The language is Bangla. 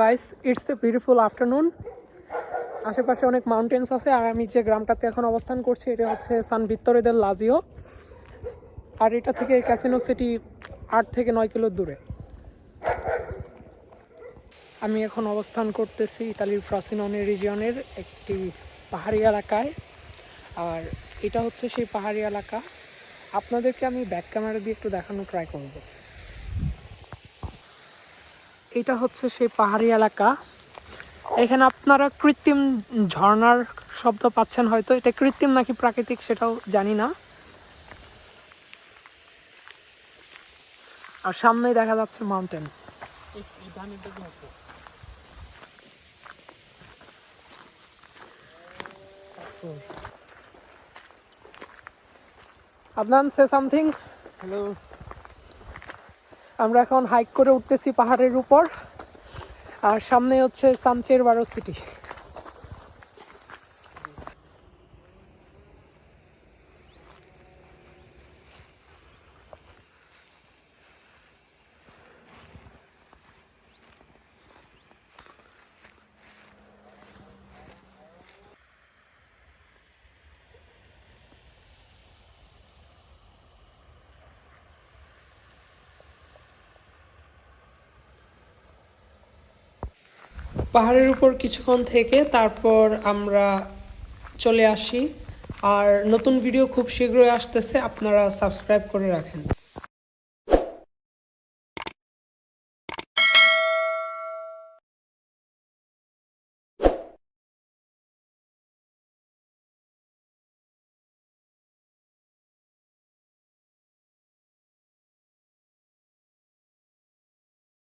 Guys it's a beautiful afternoon আশেপাশে অনেক মাউন্টেন্স আছে, আর আমি যে গ্রামটাতে এখন অবস্থান করছি, এটা হচ্ছে সান ভিত্তরে দেল লাজিও আর এটা থেকে ক্যাসিনো সিটি আট থেকে নয় কিলো দূরে। আমি এখন অবস্থান করতেছি ইতালির ফ্রসিননে রিজিয়নের একটি পাহাড়ি এলাকায়, আর এটা হচ্ছে সেই পাহাড়ি এলাকা। আপনাদেরকে আমি ব্যাক ক্যামেরা দিয়ে একটু দেখানো ট্রাই করব। এটা হচ্ছে সেই পাহাড়ি এলাকা। এখানে আপনারা কৃত্রিম ঝর্ণার শব্দ পাচ্ছেন হয়তো। এটা কৃত্রিম নাকি প্রাকৃতিক সেটাও জানি না। আর সামনেই দেখা যাচ্ছে মাউন্টেন আদনান সে সামথিং হ্যালো আমরা এখন হাইক করে উঠতেছি পাহাড়ের উপর। আর সামনে হচ্ছে সানচের বারো সিটি পাহাড়ের উপর কিছুক্ষণ থেকে তারপর আমরা চলে আসি। আর নতুন ভিডিও খুব শীঘ্রই আসতেছে, আপনারা সাবস্ক্রাইব করে রাখেন।